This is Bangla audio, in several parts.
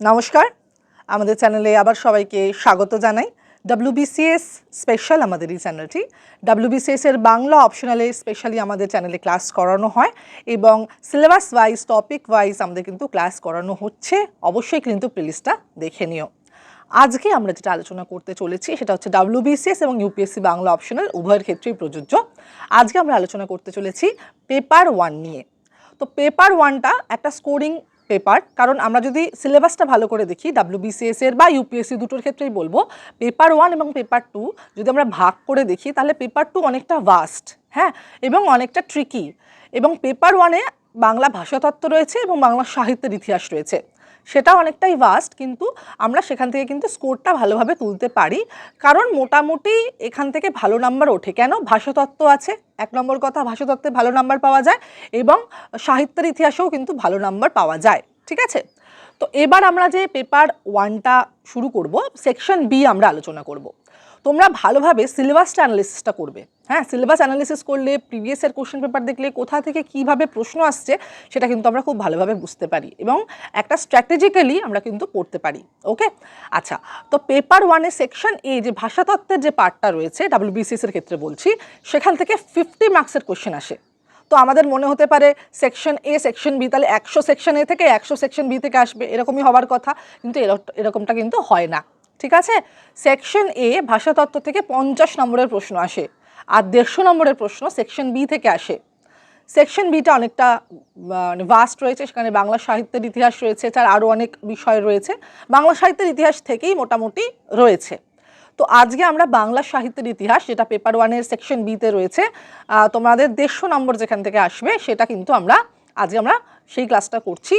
নমস্কার। আমাদের চ্যানেলে আবার সবাইকে স্বাগত জানাই। ডাব্লিউবিসিএস স্পেশাল আমাদের এই চ্যানেলটি। ডাব্লিউবিসিএস এর বাংলা অপশনালে স্পেশালি আমাদের চ্যানেলে ক্লাস করানো হয় এবং সিলেবাস ওয়াইজ টপিক ওয়াইজ আমাদের কিন্তু ক্লাস করানো হচ্ছে। অবশ্যই কিন্তু প্লেলিস্টটা দেখে নিও। আজকে আমরা যেটা আলোচনা করতে চলেছি সেটা হচ্ছে ডাব্লিউবিসিএস এবং ইউপিএসসি বাংলা অপশনাল উভয়ের ক্ষেত্রেই প্রযোজ্য। আজকে আমরা আলোচনা করতে চলেছি পেপার ওয়ান নিয়ে। তো পেপার ওয়ানটা একটা স্কোরিং পেপার কারণ আমরা যদি সিলেবাসটা ভালো করে দেখি ডাব্লিউবিসিএস এর বা ইউপিএসসি দুটোর ক্ষেত্রেই বলব পেপার ওয়ান এবং পেপার টু যদি আমরা ভাগ করে দেখি, তাহলে পেপার টু অনেকটা ভাস্ট হ্যাঁ? এবং অনেকটা ট্রিকি এবং পেপার ওয়ানে বাংলা ভাষাতত্ত্ব রয়েছে এবং বাংলা সাহিত্যের ইতিহাস রয়েছে। সেটা অনেকটাই ভাস্ট কিন্তু আমরা সেখান থেকে কিন্তু স্কোরটা ভালোভাবে তুলতে পারি। কারণ মোটামুটি এখান থেকে ভালো নাম্বার ওঠে। কেন? ভাষাতত্ত্ব আছে, এক নম্বর কথা ভাষাতত্ত্বে ভালো নাম্বার পাওয়া যায় এবং সাহিত্যের ইতিহাসেও কিন্তু ভালো নাম্বার পাওয়া যায়। ঠিক আছে? তো এবার আমরা যে পেপার ওয়ানটা শুরু করব সেকশন বি আমরা আলোচনা করব। তোমরা ভালোভাবে সিলেবাসটা অ্যানালিসিসটা করবে। হ্যাঁ সিলেবাস অ্যানালিসিস করলে প্রিভিয়াসের কোশ্চেন পেপার দেখলে কোথা থেকে কীভাবে প্রশ্ন আসছে, সেটা কিন্তু আমরা খুব ভালোভাবে বুঝতে পারি এবং একটা স্ট্র্যাটেজিক্যালি আমরা কিন্তু পড়তে পারি ওকে আচ্ছা তো পেপার ওয়ানে সেকশন এ যে ভাষাতত্ত্বের যে পার্টটা রয়েছে ডাব্লিউবিসিএস এর ক্ষেত্রে বলছি, সেখান থেকে ফিফটি মার্কসের কোশ্চেন আসে। তো আমাদের মনে হতে পারে সেকশন এ সেকশন বি তাহলে একশো সেকশন এ থেকে একশো সেকশন বি থেকে আসবে, এরকমই হওয়ার কথা, কিন্তু এরক- এরকমটা কিন্তু হয় না। ঠিক আছে? সেকশন এ ভাষাতত্ত্ব থেকে পঞ্চাশ নম্বরের প্রশ্ন আসে আর দেড়শো নম্বরের প্রশ্ন সেকশন বি থেকে আসে। সেকশন বিটা অনেকটা মানে ভাস্ট রয়েছে, সেখানে বাংলা সাহিত্যের ইতিহাস রয়েছে, তার আরও অনেক বিষয় রয়েছে। বাংলা সাহিত্যের ইতিহাস থেকেই মোটামুটি রয়েছে। তো আজকে আমরা বাংলা সাহিত্যের ইতিহাস, যেটা পেপার ওয়ানের সেকশন বিতে রয়েছে তোমাদের দেড়শো নম্বর যেখান থেকে আসবে, সেটা কিন্তু আমরা, আজকে আমরা সেই ক্লাসটা করছি।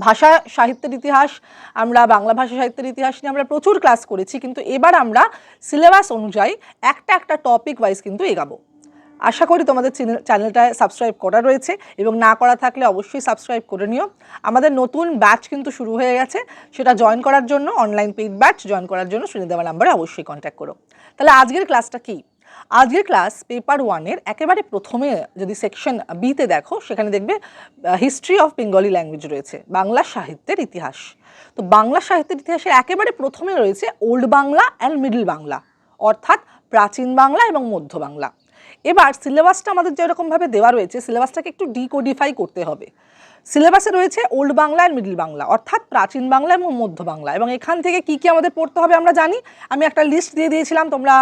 ভাষা সাহিত্যের ইতিহাস, আমরা বাংলা ভাষা সাহিত্যের ইতিহাস নিয়ে আমরা প্রচুর ক্লাস করেছি, কিন্তু এবার আমরা সিলেবাস অনুযায়ী একটা একটা টপিক ওয়াইজ কিন্তু এগাবো। আশা করি তোমাদের চ্যানেল- চ্যানেলটায় সাবস্ক্রাইব করা রয়েছে এবং না করা থাকলে অবশ্যই সাবস্ক্রাইব করে নিও। আমাদের নতুন ব্যাচ কিন্তু শুরু হয়ে গেছে, সেটা জয়েন করার জন্য অনলাইন পেইড ব্যাচ জয়েন করার জন্য, শুনে দেওয়া নাম্বারে অবশ্যই কন্ট্যাক্ট করো। তাহলে আজকের ক্লাসটা কি? আজকের ক্লাস পেপার ওয়ানের একেবারে প্রথমে যদি সেকশন বিতে দেখো, সেখানে দেখবে হিস্ট্রি অফ বেঙ্গলি ল্যাঙ্গুয়েজ রয়েছে, বাংলা সাহিত্যের ইতিহাস। তো বাংলা সাহিত্যের ইতিহাসের একেবারে প্রথমে রয়েছে old Bangla and middle Bangla অর্থাৎ প্রাচীন বাংলা এবং মধ্য বাংলা। এবার সিলেবাসটা আমাদের যেরকমভাবে দেওয়া রয়েছে সিলেবাসটাকে একটু ডিকোডিফাই করতে হবে। সিলেবাসে রয়েছে ওল্ড বাংলা আর মিডল বাংলা অর্থাৎ প্রাচীন বাংলা এবং মধ্য বাংলা। এবং এখান থেকে কি কি আমাদের পড়তে হবে আমরা জানি। আমি একটা লিস্ট দিয়ে দিয়েছিলাম, তোমরা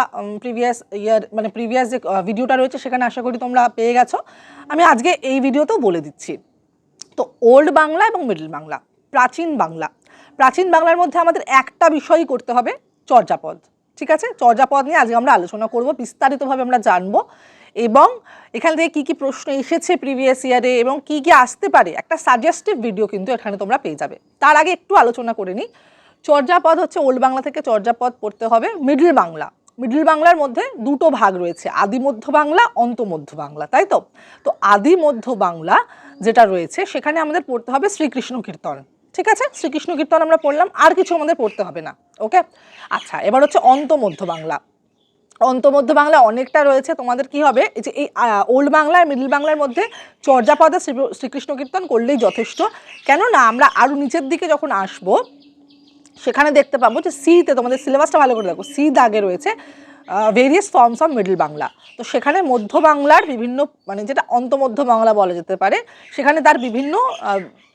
প্রিভিয়াস ইয়ার মানে প্রিভিয়াস যে ভিডিওটা রয়েছে সেখানে আশা করি তোমরা পেয়ে গেছো। আমি আজকে এই ভিডিওতেও বলে দিচ্ছি। তো ওল্ড বাংলা এবং মিডল বাংলা প্রাচীন বাংলা। প্রাচীন বাংলার মধ্যে আমাদের একটা বিষয়ই করতে হবে, চর্যাপদ। ঠিক আছে? চর্যাপদ নিয়ে আজকে আমরা আলোচনা করব, বিস্তারিতভাবে আমরা জানব। এবং এখান থেকে কি কি প্রশ্ন এসেছে প্রিভিয়াস ইয়ারে এবং কি কি আসতে পারে, একটা সাজেস্টিভ ভিডিও কিন্তু এখানে তোমরা পেয়ে যাবে। তার আগে একটু আলোচনা করে নিই। চর্যাপদ হচ্ছে ওল্ড বাংলা থেকে চর্যাপদ পড়তে হবে মিডল বাংলা মিডল বাংলার মধ্যে দুটো ভাগ রয়েছে, আদি মধ্য বাংলা, অন্ত মধ্য বাংলা, তাই তো? তো আদি মধ্য বাংলা যেটা রয়েছে, সেখানে আমাদের পড়তে হবে শ্রীকৃষ্ণ কীর্তন। ঠিক আছে? শ্রীকৃষ্ণ কীর্তন আমরা পড়লাম, আর কিছু আমাদের পড়তে হবে না। ওকে আচ্ছা এবার হচ্ছে অন্ত মধ্য বাংলা। অন্তমধ্য বাংলা অনেকটা রয়েছে। তোমাদের কি হবে? যে এই ওল্ড বাংলা আর মিডল বাংলার মধ্যে চর্যাপদে শ্রী- শ্রীকৃষ্ণ কীর্তন করলেই যথেষ্ট। কেননা, আমরা আরও নিচের দিকে যখন আসব, সেখানে দেখতে পাবো যে সিতে তোমাদের সিলেবাসটা ভালো করে দেখো। সি দাগে রয়েছে various forms of middle Bangla. তো সেখানে মধ্য বাংলার বিভিন্ন মানে যেটা অন্তমধ্য বাংলা বলা যেতে পারে, সেখানে তার বিভিন্ন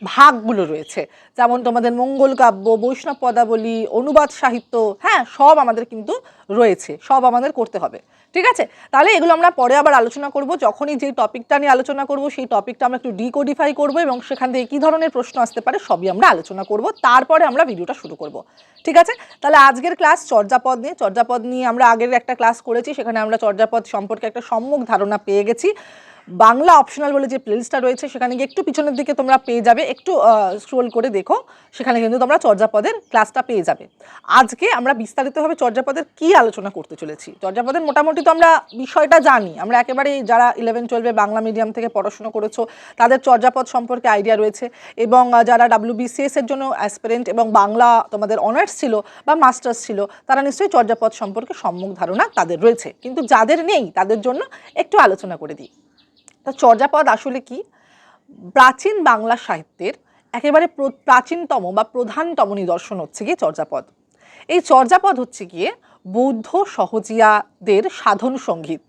ভাগগুলো রয়েছে। যেমন তোমাদের মঙ্গল কাব্য, বৈষ্ণব পদাবলী, অনুবাদ সাহিত্য হ্যাঁ সব আমাদের কিন্তু রয়েছে, সব আমাদের করতে হবে। ঠিক আছে? তাহলে এগুলো আমরা পরে আবার আলোচনা করব। যখনই যে টপিকটা নিয়ে আলোচনা করব, সেই টপিকটা আমরা একটু ডিকোডিফাই করব এবং সেখান থেকে কী ধরনের প্রশ্ন আসতে পারে সবই আমরা আলোচনা করব। তারপরে আমরা ভিডিওটা শুরু করব। ঠিক আছে? তাহলে আজকের ক্লাস চর্যাপদ নিয়ে চর্যাপদ নিয়ে আমরা আগের একটা ক্লাস করেছি। সেখানে আমরা চর্যাপদ সম্পর্কে একটা সম্মুখ ধারণা পেয়ে গেছি। বাংলা অপশনাল বলে যে প্লেলিস্টটা রয়েছে, সেখানে গিয়ে একটু পিছনের দিকে তোমরা পেয়ে যাবে। একটু স্ক্রোল করে দেখো, সেখানে কিন্তু তোমরা চর্যাপদের ক্লাসটা পেয়ে যাবে। আজকে আমরা বিস্তারিতভাবে চর্যাপদের কি আলোচনা করতে চলেছি? চর্যাপদের মোটামুটি তো আমরা বিষয়টা জানি। আমরা একেবারে যারা ইলেভেন টুয়েলভে বাংলা মিডিয়াম থেকে পড়াশুনো করেছ, তাদের চর্যাপদ সম্পর্কে আইডিয়া রয়েছে এবং যারা ডাব্লিউবিসিএস এর জন্য অ্যাসপিরেন্ট এবং বাংলা তোমাদের অনার্স ছিল বা মাস্টার্স ছিল, তারা নিশ্চয়ই চর্যাপদ সম্পর্কে সম্মুখ ধারণা তাদের রয়েছে। কিন্তু যাদের নেই, তাদের জন্য একটু আলোচনা করে দিই। তা চর্যাপদ আসলে কি? প্রাচীন বাংলা সাহিত্যের একেবারে প্রাচীনতম বা প্রধানতম নিদর্শন হচ্ছে গিয়ে চর্যাপদ। এই চর্যাপদ হচ্ছে গিয়ে বৌদ্ধ সহজিয়াদের সাধন সংগীত।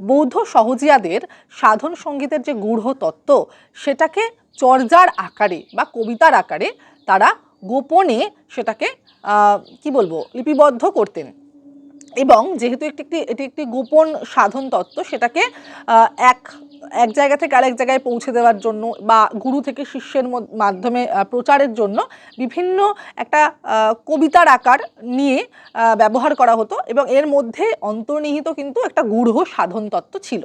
বৌদ্ধ সহজিয়াদের সাধন সঙ্গীতের যে গূঢ় তত্ত্ব, সেটাকে চর্যার আকারে বা কবিতার আকারে তারা গোপনে সেটাকে কি বলব, লিপিবদ্ধ করতেন। এবং যেহেতু একটি একটি, এটি একটি গোপন সাধন তত্ত্ব, সেটাকে এক এক জায়গা থেকে আরেক জায়গায় পৌঁছে দেওয়ার জন্য বা গুরু থেকে শিষ্যের মাধ্যমে প্রচারের জন্য বিভিন্ন একটা কবিতার আকার নিয়ে ব্যবহার করা হতো এবং এর মধ্যে অন্তর্নিহিত কিন্তু একটা গূঢ় সাধন তত্ত্ব ছিল।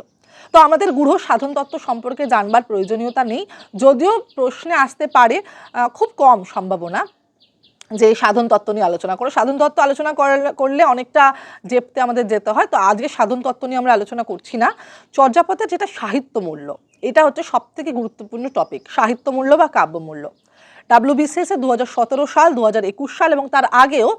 তো আমাদের গূঢ় সাধন তত্ত্ব সম্পর্কে জানবার প্রয়োজনীয়তা নেই। যদিও প্রশ্নে আসতে পারে খুব কম সম্ভাবনা। যে সাধন তত্ত্ব নিয়ে আলোচনা করো, সাধন তত্ত্ব আলোচনা করলে- অনেকটা জেপতে আমাদের যেতে হয়। তো আজকে সাধন তত্ত্ব নিয়ে আমরা আলোচনা করছি না। চর্যাপদের যেটা সাহিত্য মূল্য, এটা হচ্ছে সব থেকে গুরুত্বপূর্ণ টপিক সাহিত্য মূল্য বা কাব্য মূল্য। ডাব্লিউবিসিএসে দু হাজার সতেরো সাল দু একুশ সাল এবং তার আগেও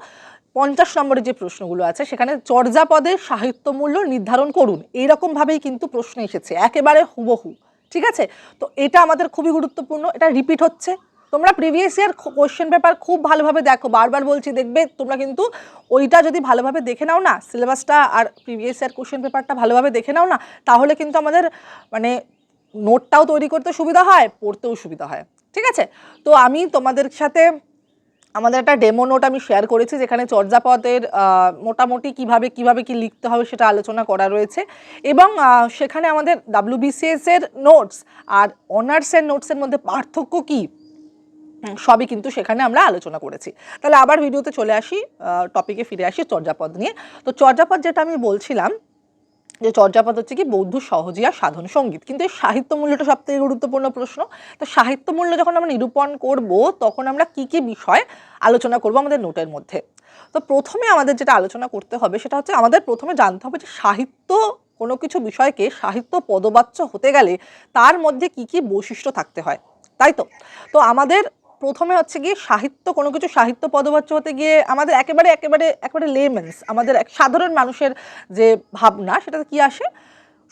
পঞ্চাশ নম্বরের যে প্রশ্নগুলো আছে, সেখানে চর্যাপদের সাহিত্য মূল্য নির্ধারণ করুন। এইরকমভাবেই কিন্তু প্রশ্ন এসেছে, একেবারে হুবহু, ঠিক আছে? তো এটা আমাদের খুবই গুরুত্বপূর্ণ, এটা রিপিট হচ্ছে। তোমরা প্রিভিয়াস ইয়ার কোশ্চেন পেপার খুব ভালোভাবে দেখো, বারবার বলছি দেখবে তোমরা কিন্তু ওইটা যদি ভালোভাবে দেখে নাও না সিলেবাসটা আর প্রিভিয়াস ইয়ার কোশ্চেন পেপারটা ভালোভাবে দেখে নাও না, তাহলে কিন্তু আমাদের মানে নোটটাও তৈরি করতে সুবিধা হয়, পড়তেও সুবিধা হয়। ঠিক আছে? তো আমি তোমাদের সাথে আমাদের একটা ডেমো নোট আমি শেয়ার করেছি, যেখানে চর্যাপদের মোটামুটি কীভাবে কীভাবে কি লিখতে হবে সেটা আলোচনা করা রয়েছে। এবং সেখানে আমাদের ডাব্লিউবিসিএস এর নোটস আর অনার্সের নোটসের মধ্যে পার্থক্য কী? সবই কিন্তু সেখানে আমরা আলোচনা করেছি। তাহলে আবার ভিডিওতে চলে আসি টপিকে ফিরে আসি চর্যাপদ নিয়ে। তো চর্যাপদ যেটা আমি বলছিলাম, যে চর্যাপদ হচ্ছে কি বৌদ্ধ সহজিয়া সাধন সংগীত। কিন্তু এই সাহিত্য মূল্যটা সব থেকে গুরুত্বপূর্ণ প্রশ্ন। তো সাহিত্য মূল্য যখন আমরা নিরূপণ করব, তখন আমরা কি কি বিষয় আলোচনা করব আমাদের নোটের মধ্যে? তো প্রথমে আমাদের যেটা আলোচনা করতে হবে, সেটা হচ্ছে আমাদের প্রথমে জানতে হবে যে সাহিত্য কোনো কিছু বিষয়কে সাহিত্য পদবাচ্য হতে গেলে তার মধ্যে কি কি বৈশিষ্ট্য থাকতে হয়। তাই তো? তো আমাদের প্রথমে হচ্ছে গিয়ে সাহিত্য, কোনো কিছু সাহিত্য পদবাচ্য হতে গিয়ে আমাদের একেবারে একেবারে একেবারে লেমেন্স আমাদের এক সাধারণ মানুষের যে ভাবনা, সেটাতে কি আসে?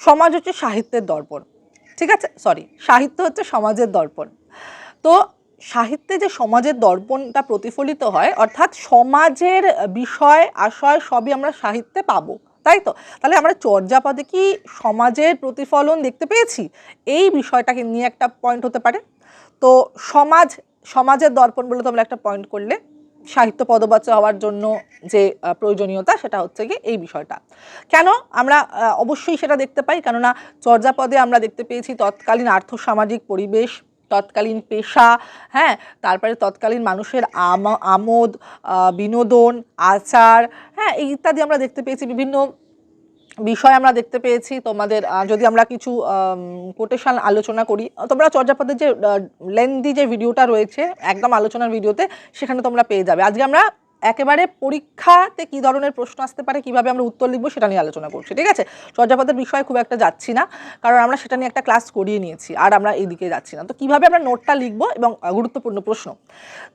সমাজ হচ্ছে সাহিত্যের দর্পণ। ঠিক আছে? সরি সাহিত্য হচ্ছে সমাজের দর্পণ। তো সাহিত্যে যে সমাজের দর্পণটা প্রতিফলিত হয়, অর্থাৎ সমাজের বিষয়, আশয় সবই আমরা সাহিত্যে পাবো, তাই তো? তাহলে আমরা চর্যাপদে কি সমাজের প্রতিফলন দেখতে পেয়েছি? এই বিষয়টাকে নিয়ে একটা পয়েন্ট হতে পারে। তো সমাজ সমাজের দর্পণ বলে তোমরা একটা পয়েন্ট করলে, সাহিত্য পদবাচ্য হওয়ার জন্য যে প্রয়োজনীয়তা সেটা হচ্ছে কি এই বিষয়টা। কেন? আমরা অবশ্যই সেটা দেখতে পাই, কেননা চর্যাপদে আমরা দেখতে পেয়েছি তৎকালীন আর্থসামাজিক পরিবেশ, তৎকালীন পেশা হ্যাঁ তারপরে তৎকালীন মানুষের আম- আমোদ বিনোদন, আচার হ্যাঁ এই ইত্যাদি আমরা দেখতে পেয়েছি বিভিন্ন বিষয় আমরা দেখতে পেয়েছি, তোমাদের যদি আমরা কিছু কোটেশন আলোচনা করি তোমরা চর্যাপদের যে লেন্দি যে ভিডিওটা রয়েছে, একদম আলোচনার ভিডিওতে সেখানে তোমরা পেয়ে যাবে। আজকে আমরা একেবারে পরীক্ষাতে কি ধরনের প্রশ্ন আসতে পারে, কীভাবে আমরা উত্তর লিখব সেটা নিয়ে আলোচনা করছি, ঠিক আছে? চর্যাপদের বিষয়ে খুব একটা যাচ্ছি না, কারণ আমরা সেটা নিয়ে একটা ক্লাস করিয়ে নিয়েছি, আর আমরা এই দিকে যাচ্ছি না। তো কীভাবে আমরা নোটটা লিখব এবং গুরুত্বপূর্ণ প্রশ্ন?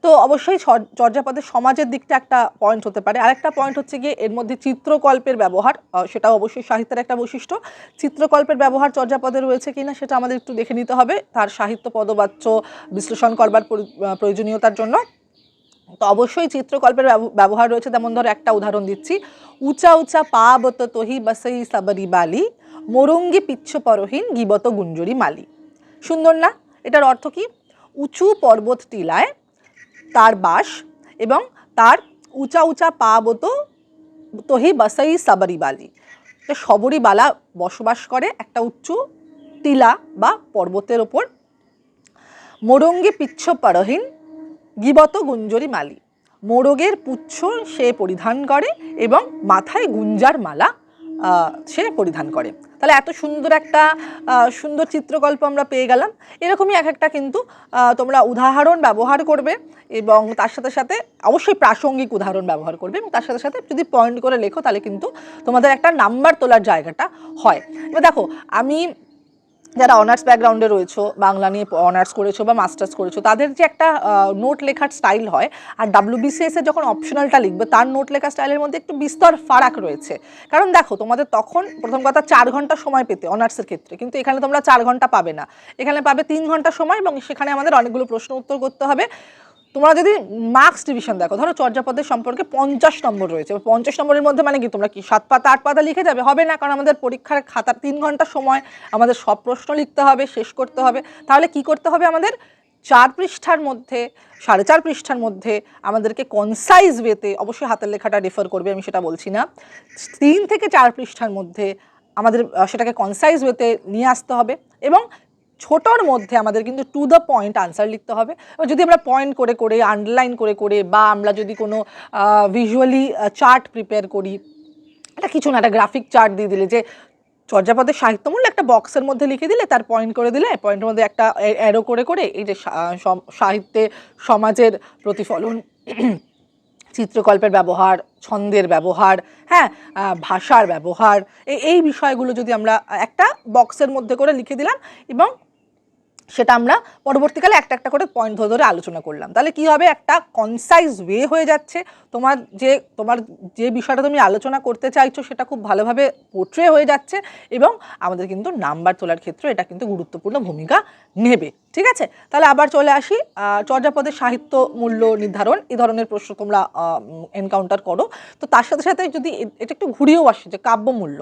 তো অবশ্যই চর- চর্যাপদের সমাজের দিকটা একটা পয়েন্ট হতে পারে। আরেকটা পয়েন্ট হচ্ছে গিয়ে এর মধ্যে চিত্রকল্পের ব্যবহার সেটাও অবশ্যই সাহিত্যের একটা বৈশিষ্ট্য। চিত্রকল্পের ব্যবহার চর্যাপদে রয়েছে কিনা সেটা আমাদের একটু দেখে নিতে হবে, তার সাহিত্য পদবাচ্য বিশ্লেষণ করবার প্রয়োজনীয়তার জন্য। তো অবশ্যই চিত্রকল্পের ব্যব- ব্যবহার রয়েছে। যেমন ধরো একটা উদাহরণ দিচ্ছি। উঁচা উঁচা পা বত তহি বাসাই সাবারি বালি, মোরঙ্গি পিচ্ছ পরহীন গিবত গুঞ্জরি মালি। সুন্দর না? এটার অর্থ কি? উঁচু পর্বত টিলায় তার বাস এবং তার উঁচা উঁচা পা বত তহি তো সবরি বালা বসবাস করে একটা উচ্চ টিলা বা পর্বতের ওপর। মোরঙ্গি পিচ্ছ পরহীন গিবত গুঞ্জরি মালি। মোরগের পুচ্ছ সে পরিধান করে এবং মাথায় গুঞ্জার মালা সে পরিধান করে। তাহলে এত সুন্দর একটা সুন্দর চিত্রকল্প আমরা পেয়ে গেলাম। এরকমই এক একটা কিন্তু তোমরা উদাহরণ ব্যবহার করবে এবং তার সাথে সাথে অবশ্যই প্রাসঙ্গিক উদাহরণ ব্যবহার করবে এবং তার সাথে সাথে যদি পয়েন্ট করে লেখো তাহলে কিন্তু তোমাদের একটা নাম্বার তোলার জায়গাটা হয়। এবার দেখো, আমি যারা অনার্স ব্যাকগ্রাউন্ডে রয়েছো, বাংলা নিয়ে অনার্স করেছ বা মাস্টার্স করেছ, তাদের যে একটা নোট লেখার স্টাইল হয়, আর ডাব্লিউবিসিএস এর যখন অপশনালটা লিখবে, তার নোট লেখার স্টাইলের মধ্যে একটু বিস্তর ফারাক রয়েছে। কারণ দেখো, তোমাদের তখন প্রথম কথা চার ঘণ্টা সময় পেতে অনার্সের ক্ষেত্রে, কিন্তু এখানে তোমরা চার ঘণ্টা পাবে না। এখানে পাবে তিন ঘণ্টা সময় এবং সেখানে আমাদের অনেকগুলো প্রশ্ন উত্তর করতে হবে। তোমরা যদি মার্কস ডিভিশন দেখো, ধরো চর্যাপদের সম্পর্কে পঞ্চাশ নম্বর রয়েছে। পঞ্চাশ নম্বরের মধ্যে মানে কি? তোমরা কি সাত পাতা, আট পাতা লিখে যাবে? হবে না, কারণ আমাদের পরীক্ষার খাতার তিন ঘণ্টা সময়, আমাদের সব প্রশ্ন লিখতে হবে, শেষ করতে হবে। তাহলে কি করতে হবে আমাদের? চার পৃষ্ঠার মধ্যে, সাড়ে চার পৃষ্ঠার মধ্যে আমাদেরকে কনসাইজ ওয়েতে অবশ্যই হাতের লেখাটা রেফার করবে, আমি সেটা বলছি না। তিন থেকে চার পৃষ্ঠার মধ্যে আমাদের সেটাকে কনসাইজ ওয়েতে নিয়ে আসতে হবে এবং ছোটোর মধ্যে আমাদের কিন্তু টু দ্য পয়েন্ট আনসার লিখতে হবে। যদি আমরা পয়েন্ট করে করে আন্ডারলাইন করে করে বা আমরা যদি কোনো ভিজুয়ালি চার্ট প্রিপেয়ার করি এটা কিছু না, একটা গ্রাফিক চার্ট দিয়ে দিলে যে চর্যাপদের সাহিত্যমূল্য একটা বক্সের মধ্যে লিখে দিলে, তার পয়েন্ট করে দিলে পয়েন্টের মধ্যে একটা অ্যারো করে করে এই যে সাহিত্যে সমাজের প্রতিফলন, চিত্রকল্পের ব্যবহার, ছন্দের ব্যবহার হ্যাঁ ভাষার ব্যবহার এই বিষয়গুলো যদি আমরা একটা বক্সের মধ্যে করে লিখে দিলাম এবং সেটা আমরা পরবর্তীকালে একটা একটা করে পয়েন্ট ধরে ধরে আলোচনা করলাম। তাহলে কি হবে? একটা কনসাইজ ওয়ে হয়ে যাচ্ছে। তোমার যে তোমার যে বিষয়টা তুমি আলোচনা করতে চাইছো, সেটা খুব ভালোভাবে পোট্রে হয়ে যাচ্ছে এবং আমাদের কিন্তু নাম্বার তোলার ক্ষেত্রে এটা কিন্তু গুরুত্বপূর্ণ ভূমিকা নেবে। ঠিক আছে? তাহলে আবার চলে আসি। চর্যাপদের সাহিত্য মূল্য নির্ধারণ এই ধরনের প্রশ্ন তোমরা এনকাউন্টার করো। তো তার সাথে সাথে যদি এটা একটু ঘুরিয়েও আসে যে কাব্য মূল্য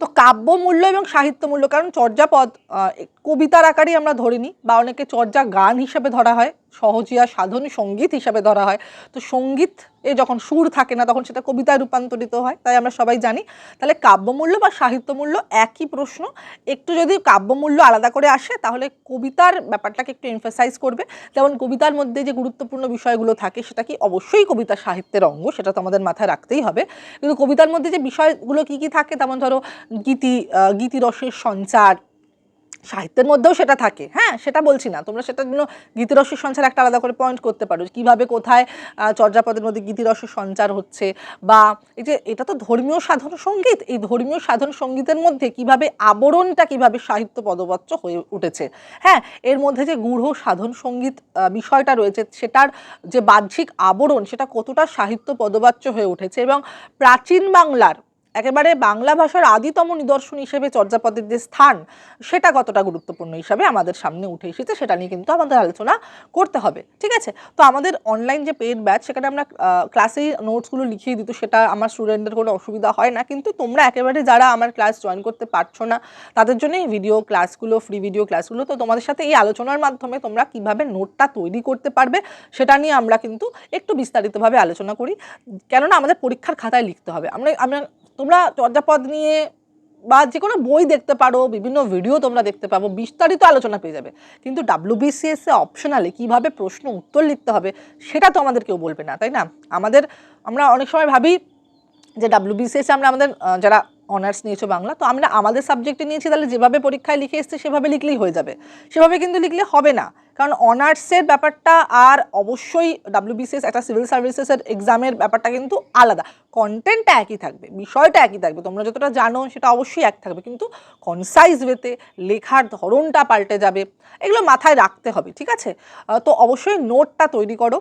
তো কাব্য মূল্য এবং সাহিত্য মূল্য কারণ চর্যাপদ কবিতার আকারেই আমরা ধরিনি, বা অনেকে চর্যা গান হিসেবে ধরা হয়। সহজিয়া সাধন সংগীত হিসাবে ধরা হয়। তো সংগীত এ যখন সুর থাকে না, তখন সেটা কবিতায় রূপান্তরিত হয়, তাই আমরা সবাই জানি। তাহলে কাব্যমূল্য বা সাহিত্য মূল্য একই প্রশ্ন। একটু যদি কাব্যমূল্য আলাদা করে আসে, তাহলে কবিতার ব্যাপারটাকে একটু এমফাসাইজ করবে। যেমন কবিতার মধ্যে যে গুরুত্বপূর্ণ বিষয়গুলো থাকে, সেটা কি অবশ্যই কবিতা সাহিত্যের অঙ্গ, সেটা তো আমাদের মাথায় রাখতেই হবে। কিন্তু কবিতার মধ্যে যে বিষয়গুলো কি কি থাকে তেমন ধরো গীতি গীতিরসের সঞ্চার সাহিত্যের মধ্যেও সেটা থাকে। হ্যাঁ সেটা বলছি না। তোমরা সেটার জন্য গীতিরসের সঞ্চার একটা আলাদা করে পয়েন্ট করতে পারো কীভাবে কোথায় চর্যাপদের মধ্যে গীতিরসের সঞ্চার হচ্ছে বা এই যে এটা তো ধর্মীয় সাধন সংগীত। এই ধর্মীয় সাধন সঙ্গীতের মধ্যে কীভাবে আবরণটা, কীভাবে সাহিত্য পদবাচ্য হয়ে উঠেছে। হ্যাঁ এর মধ্যে যে গূঢ় সাধন সংগীত বিষয়টা রয়েছে, সেটার যে বাহ্যিক আবরণ, সেটা কতটা সাহিত্য পদবাচ্য হয়ে উঠেছে এবং প্রাচীন বাংলার একেবারে বাংলা ভাষার আদিতম নিদর্শন হিসেবে চর্যাপদের যে স্থান, সেটা কতটা গুরুত্বপূর্ণ হিসাবে আমাদের সামনে উঠে এসেছে সেটা নিয়ে কিন্তু আমাদের আলোচনা করতে হবে, ঠিক আছে? তো আমাদের অনলাইন যে পেড ব্যাচ সেখানে আমরা ক্লাসেই নোটসগুলো লিখিয়ে দিত সেটা আমার স্টুডেন্টদের কোনো অসুবিধা হয় না। কিন্তু তোমরা একেবারে যারা আমার ক্লাস জয়েন করতে পারছ না, তাদের জন্য ভিডিও ক্লাসগুলো ফ্রি ভিডিও ক্লাসগুলো তো তোমাদের সাথে এই আলোচনার মাধ্যমে তোমরা কীভাবে নোটটা তৈরি করতে পারবে, সেটা নিয়ে আমরা কিন্তু একটু বিস্তারিতভাবে আলোচনা করি। কেননা আমাদের পরীক্ষার খাতায় লিখতে হবে। আমরা আমরা তোমরা চর্যাপদ নিয়ে বা যে কোনো বই দেখতে পারো, বিভিন্ন ভিডিও তোমরা দেখতে পাবো, বিস্তারিত আলোচনা পেয়ে যাবে। কিন্তু ডাব্লিউবিসিএস অপশনালে কীভাবে প্রশ্ন উত্তর লিখতে হবে সেটা তো আমাদের কেউ বলবে না, তাই না? আমাদের, আমরা অনেক সময় ভাবি যে ডাব্লিউবিসিএস আমরা আমাদের যারা অনার্স নিয়েছো বাংলা, তো আমরা আমাদের সাবজেক্টে নিয়েছি, তাহলে যেভাবে পরীক্ষায় লিখে এসছে সেভাবে লিখলেই হয়ে যাবে। সেভাবে কিন্তু লিখলে হবে না। কারণ অনার্সের ব্যাপারটা আর অবশ্যই ডাব্লিউবিসিএস একটা সিভিল সার্ভিসেসের এক্সামের ব্যাপারটা কিন্তু আলাদা। কন্টেন্টটা একই থাকবে, বিষয়টা একই থাকবে, তোমরা যতটা জানো সেটা অবশ্যই এক থাকবে। কিন্তু কনসাইজ ওয়েতে লেখার ধরনটা পাল্টে যাবে, এগুলো মাথায় রাখতে হবে, ঠিক আছে? তো অবশ্যই নোটটা তৈরি করো।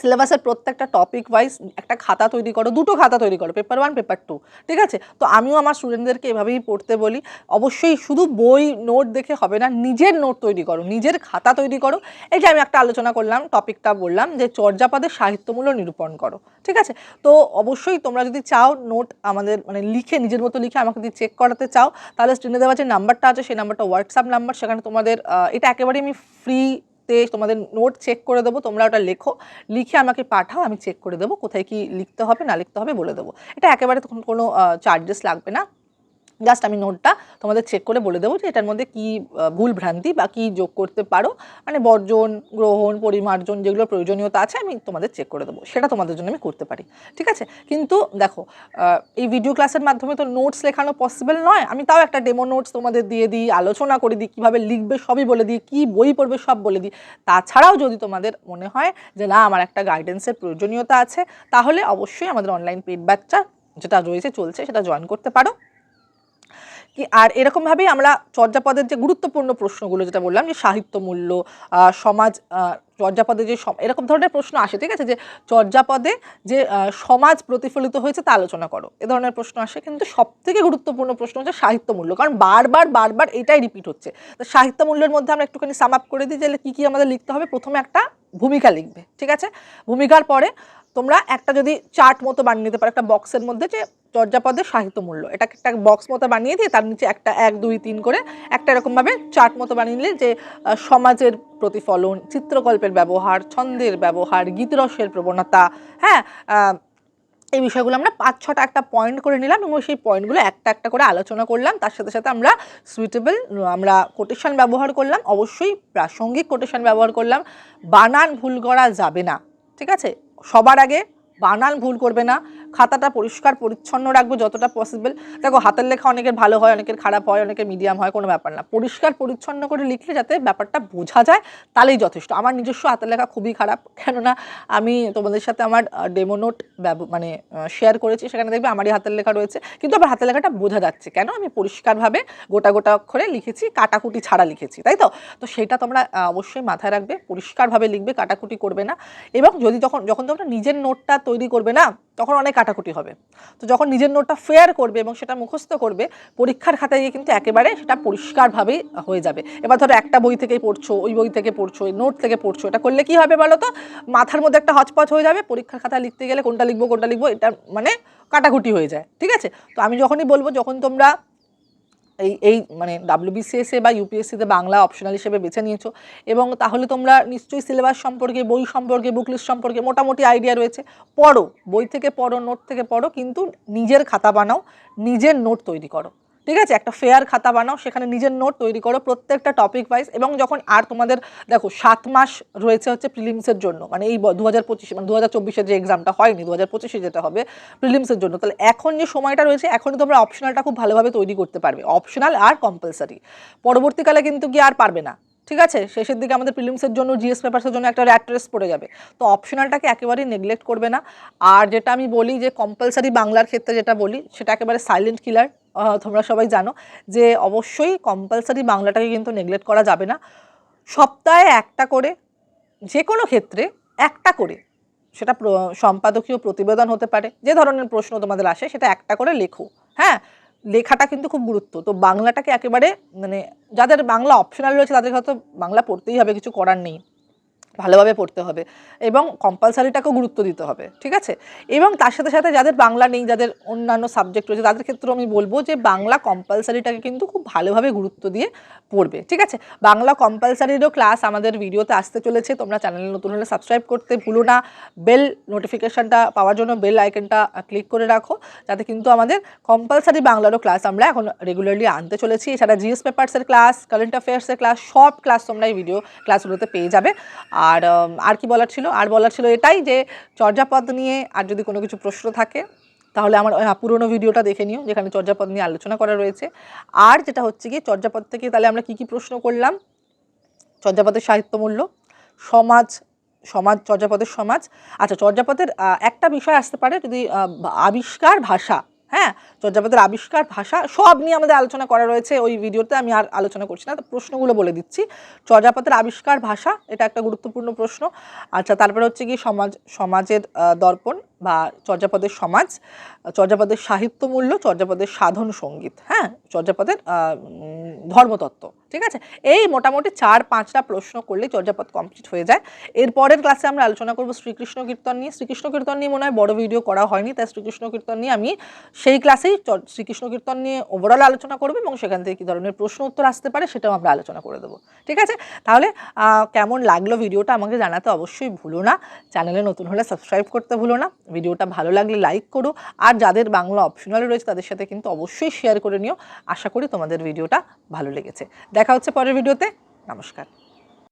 সিলেবাসের প্রত্যেকটা টপিক ওয়াইজ একটা খাতা তৈরি করো, দুটো খাতা তৈরি করো পেপার ওয়ান পেপার টু ঠিক আছে? তো আমিও আমার স্টুডেন্টদেরকে এভাবেই পড়তে বলি, অবশ্যই শুধু বই নোট দেখে হবে না, নিজের নোট তৈরি করো, নিজের খাতা তৈরি করো। এই যে আমি একটা আলোচনা করলাম টপিকটা বললাম যে চর্যাপদের সাহিত্যমূল্য নিরূপণ করো, ঠিক আছে? তো অবশ্যই তোমরা যদি চাও নোট আমাদের মানে লিখে, নিজের মতো লিখে আমাকে যদি চেক করাতে চাও, তাহলে দেওয়া যে নাম্বারটা আছে, সেই নাম্বারটা হোয়াটসঅ্যাপ নাম্বার সেখানে তোমাদের এটা একেবারেই আমি ফ্রি তে তোমাদের নোট চেক করে দেবো, তোমরা ওটা লেখো, লিখে আমাকে পাঠাও, আমি চেক করে দেবো, কোথায় কি লিখতে হবে, না লিখতে হবে বলে দেবো। এটা একেবারে তখন কোনো চার্জেস লাগবে না। জাস্ট আমি নোটটা তোমাদের চেক করে বলে দেবো যে এটার মধ্যে কী ভুল ভ্রান্তি বা কী যোগ করতে পারো। মানে বর্জন, গ্রহণ, পরিমার্জন যেগুলো প্রয়োজনীয়তা আছে, আমি তোমাদের চেক করে দেবো। সেটা তোমাদের জন্য আমি করতে পারি। ঠিক আছে? কিন্তু দেখো এই ভিডিও ক্লাসের মাধ্যমে তো নোটস লেখানো পসিবল নয়। আমি তাও একটা ডেমো নোটস তোমাদের দিয়ে দিই, আলোচনা করে দিই, কীভাবে লিখবে সবই বলে দিই, কী বই পড়বে সব বলে দিই। তাছাড়াও যদি তোমাদের মনে হয় যে না, আমার একটা গাইডেন্সের প্রয়োজনীয়তা আছে, তাহলে অবশ্যই আমাদের অনলাইন পেড ব্যাচটা যেটা রয়েছে, চলছে, সেটা জয়েন করতে পারো। আর এরকমভাবেই আমরা চর্যাপদের যে গুরুত্বপূর্ণ প্রশ্নগুলো যেটা বললাম, যে সাহিত্য মূল্য সমাজ চর্যাপদে যে এরকম ধরনের প্রশ্ন আসে, ঠিক আছে? যে চর্যাপদে যে সমাজ প্রতিফলিত হয়েছে তা আলোচনা করো। এ ধরনের প্রশ্ন আসে, কিন্তু সব থেকে গুরুত্বপূর্ণ প্রশ্ন হচ্ছে সাহিত্য মূল্য, কারণ বারবার বারবার এটাই রিপিট হচ্ছে। তো সাহিত্য মূল্যের মধ্যে আমরা একটুখানি সাম আপ করে দিই, যে কী কী আমাদের লিখতে হবে? প্রথমে একটা ভূমিকা লিখবে, ঠিক আছে? ভূমিকার পরে তোমরা একটা যদি চার্ট মতো বানিয়ে নিতে পারো, একটা বক্সের মধ্যে, যে চর্যাপদের সাহিত্য মূল্য। এটাকে একটা বক্স মতো বানিয়ে দিয়ে তার নিচে একটা এক, দুই, তিন করে একটা এরকমভাবে চার্ট মতো বানিয়ে নিলে যে সমাজের প্রতিফলন, চিত্রকল্পের ব্যবহার, ছন্দের ব্যবহার, গীতরসের প্রবণতা হ্যাঁ এই বিষয়গুলো আমরা পাঁচ, ছটা একটা পয়েন্ট করে নিলাম এবং সেই পয়েন্টগুলো একটা একটা করে আলোচনা করলাম। তার সাথে সাথে আমরা সুইটেবল আমরা কোটেশন ব্যবহার করলাম। অবশ্যই প্রাসঙ্গিক কোটেশন ব্যবহার করলাম। বানান ভুল করা যাবে না, ঠিক আছে? সবার আগে বানান ভুল করবে না। খাতাটা পরিষ্কার, পরিচ্ছন্ন রাখব যতটা পসিবল দেখো, হাতের লেখা অনেকের ভালো হয়, অনেকের খারাপ হয়, অনেকের মিডিয়াম হয়, কোনো ব্যাপার না। পরিষ্কার, পরিচ্ছন্ন করে লিখলে যাতে ব্যাপারটা বোঝা যায়, তাহলেই যথেষ্ট। আমার নিজস্ব হাতের লেখা খুবই খারাপ, কেননা আমি তোমাদের সাথে আমার ডেমো নোট মানে শেয়ার করেছি, সেখানে দেখবে আমারই হাতের লেখা রয়েছে। কিন্তু আমার হাতের লেখাটা বোঝা যাচ্ছে কেন? আমি পরিষ্কারভাবে গোটা গোটা অক্ষরে লিখেছি, কাটাকুটি ছাড়া লিখেছি, তাই তো? তো সেটা তোমরা অবশ্যই মাথায় রাখবে, পরিষ্কারভাবে লিখবে, কাটাকুটি করবে না। এবং যদি যখন যখন তোমরা নিজের নোটটা তৈরি করবে না তখন অনেক কাটাকুটি হবে। তো যখন নিজের নোটটা ফেয়ার করবে এবং সেটা মুখস্থ করবে, পরীক্ষার খাতায় গিয়ে কিন্তু একেবারে সেটা পরিষ্কারভাবেই হয়ে যাবে। এবার ধরো একটা বই থেকেই পড়ছো, ওই বই থেকে পড়ছো, ওই নোট থেকে পড়ছো, এটা করলে কি হবে বলো তো? মাথার মধ্যে একটা হচপচ হয়ে যাবে, পরীক্ষার খাতা লিখতে গেলে কোনটা লিখব কোনটা লিখব, এটা মানে কাটাকুটি হয়ে যায়, ঠিক আছে? তো আমি যখনই বলব, যখন তোমরা এই এই মানে ডাব্লিউবিসিএসএ বা ইউপিএসসিতে বাংলা অপশনাল হিসেবে বেছে নিয়েছো এবং তাহলে তোমরা নিশ্চয়ই সিলেবাস সম্পর্কে, বই সম্পর্কে বুকলিস্ট সম্পর্কে মোটামুটি আইডিয়া রয়েছে। পড়ো, বই থেকে পড়ো নোট থেকে পড়ো, কিন্তু নিজের খাতা বানাও, নিজের নোট তৈরি করো। ঠিক আছে? একটা ফেয়ার খাতা বানাও, সেখানে নিজের নোট তৈরি করো প্রত্যেকটা টপিক ওয়াইজ এবং যখন আর তোমাদের, দেখো, সাত মাস রয়েছে হচ্ছে প্রিলিমসের জন্য মানে এই দু হাজার পঁচিশে মানে দু হাজার চব্বিশে যে এক্সামটা হয়নি দু হাজার পঁচিশে যেতে হবে প্রিলিমসের জন্য, তাহলে এখন যে সময়টা রয়েছে, এখনই তোমরা অপশনালটা খুব ভালোভাবে তৈরি করতে পারবে অপশনাল আর কম্পালসারি পরবর্তীকালে কিন্তু কি আর পারবে না। ঠিক আছে? শেষের দিকে আমাদের প্রিলিমসের জন্য জিএস পেপারসের জন্য একটা র্যাট রেস পড়ে যাবে। তো অপশনালটাকে একেবারেই নেগলেক্ট করবে না। আর যেটা আমি বলি যে কম্পালসারি বাংলার ক্ষেত্রে যেটা বলি, সেটা একেবারে সাইলেন্ট কিলার তোমরা সবাই জানো যে, অবশ্যই কম্পালসারি বাংলাটাকে কিন্তু নেগলেক্ট করা যাবে না। সপ্তাহে একটা করে যে কোনো ক্ষেত্রে একটা করে, সেটা সম্পাদকীয় প্রতিবেদন হতে পারে, যে ধরনের প্রশ্ন তোমাদের আসে, সেটা একটা করে লেখো। হ্যাঁ? লেখাটা কিন্তু খুব গুরুত্ব। তো বাংলাটাকে একেবারে মানে যাদের বাংলা অপশনাল রয়েছে তাদের হয়তো বাংলা পড়তেই হবে, কিছু করার নেই। ভালোভাবে পড়তে হবে এবং কম্পালসারিটাকেও গুরুত্ব দিতে হবে, ঠিক আছে? এবং তার সাথে সাথে যাদের বাংলা নেই, যাদের অন্যান্য সাবজেক্ট রয়েছে, তাদের ক্ষেত্রেও আমি বলব যে বাংলা কম্পালসারিটাকে কিন্তু খুব ভালোভাবে গুরুত্ব দিয়ে পড়বে, ঠিক আছে? বাংলা কম্পালসারিরও ক্লাস আমাদের ভিডিওতে আসতে চলেছে, তোমরা চ্যানেলে নতুন হলে সাবস্ক্রাইব করতে ভুলো না। বেল নোটিফিকেশানটা পাওয়ার জন্য বেল আইকনটা ক্লিক করে রাখো, যাতে কিন্তু আমাদের কম্পালসারি বাংলারও ক্লাস আমরা এখন রেগুলারলি আনতে চলেছি। এছাড়া জিএস পেপার্সের ক্লাস কারেন্ট অ্যাফেয়ার্সের ক্লাস সব ক্লাস তোমরা এই ভিডিও ক্লাসগুলোতে পেয়ে যাবে। আর আর কি বলার ছিল? আর বলার ছিল এটাই যে চর্যাপদ নিয়ে আর যদি কোনো কিছু প্রশ্ন থাকে তাহলে আমার আহ, পুরোনো ভিডিওটা দেখে নিও যেখানে চর্যাপদ নিয়ে আলোচনা করা রয়েছে। আর যেটা হচ্ছে কি চর্যাপদ থেকে তাহলে আমরা কি কি প্রশ্ন করলাম? চর্যাপদের সাহিত্যমূল্য সমাজ সমাজ চর্যাপদের সমাজ। আচ্ছা চর্যাপদের একটা বিষয় আসতে পারে যদি আবিষ্কার ভাষা হ্যাঁ চর্যাপদের আবিষ্কার, ভাষা সব নিয়ে আমাদের আলোচনা করা রয়েছে ওই ভিডিওতে, আমি আর আলোচনা করছি না প্রশ্নগুলো বলে দিচ্ছি। চর্যাপদের আবিষ্কার, ভাষা, এটা একটা গুরুত্বপূর্ণ প্রশ্ন। আচ্ছা তারপরে হচ্ছে কি সমাজ, সমাজের দর্পণ। বা চর্যাপদের সমাজ, চর্যাপদের সাহিত্যমূল্য চর্যাপদের সাধন সংগীত হ্যাঁ? চর্যাপদের ধর্মতত্ত্ব, ঠিক আছে? এই মোটামুটি চার পাঁচটা প্রশ্ন করলেই চর্যাপদ কমপ্লিট হয়ে যায়। এরপরের ক্লাসে আমরা আলোচনা করব শ্রীকৃষ্ণ কীর্তন নিয়ে। শ্রীকৃষ্ণ কীর্তন নিয়ে মনে হয় বড় ভিডিও করা হয়নি, তাই শ্রীকৃষ্ণ কীর্তন নিয়ে আমি সেই ক্লাসেই শ্রীকৃষ্ণ কীর্তন নিয়ে ওভারঅল আলোচনা করব এবং সেখান থেকে কী ধরনের প্রশ্ন উত্তর আসতে পারে সেটাও আমরা আলোচনা করে দেবো, ঠিক আছে? তাহলে কেমন লাগল ভিডিওটা আমাকে জানাতে অবশ্যই ভুলো না। চ্যানেলে নতুন হলে সাবস্ক্রাইব করতে ভুলো না। ভিডিওটা ভালো লাগলে লাইক করো। আর যাদের বাংলা অপশনাল রয়েছে, তাদের সাথে কিন্তু অবশ্যই শেয়ার করে নিও। আশা করি তোমাদের ভিডিওটা ভালো লেগেছে। দেখা হচ্ছে পরের ভিডিওতে। নমস্কার।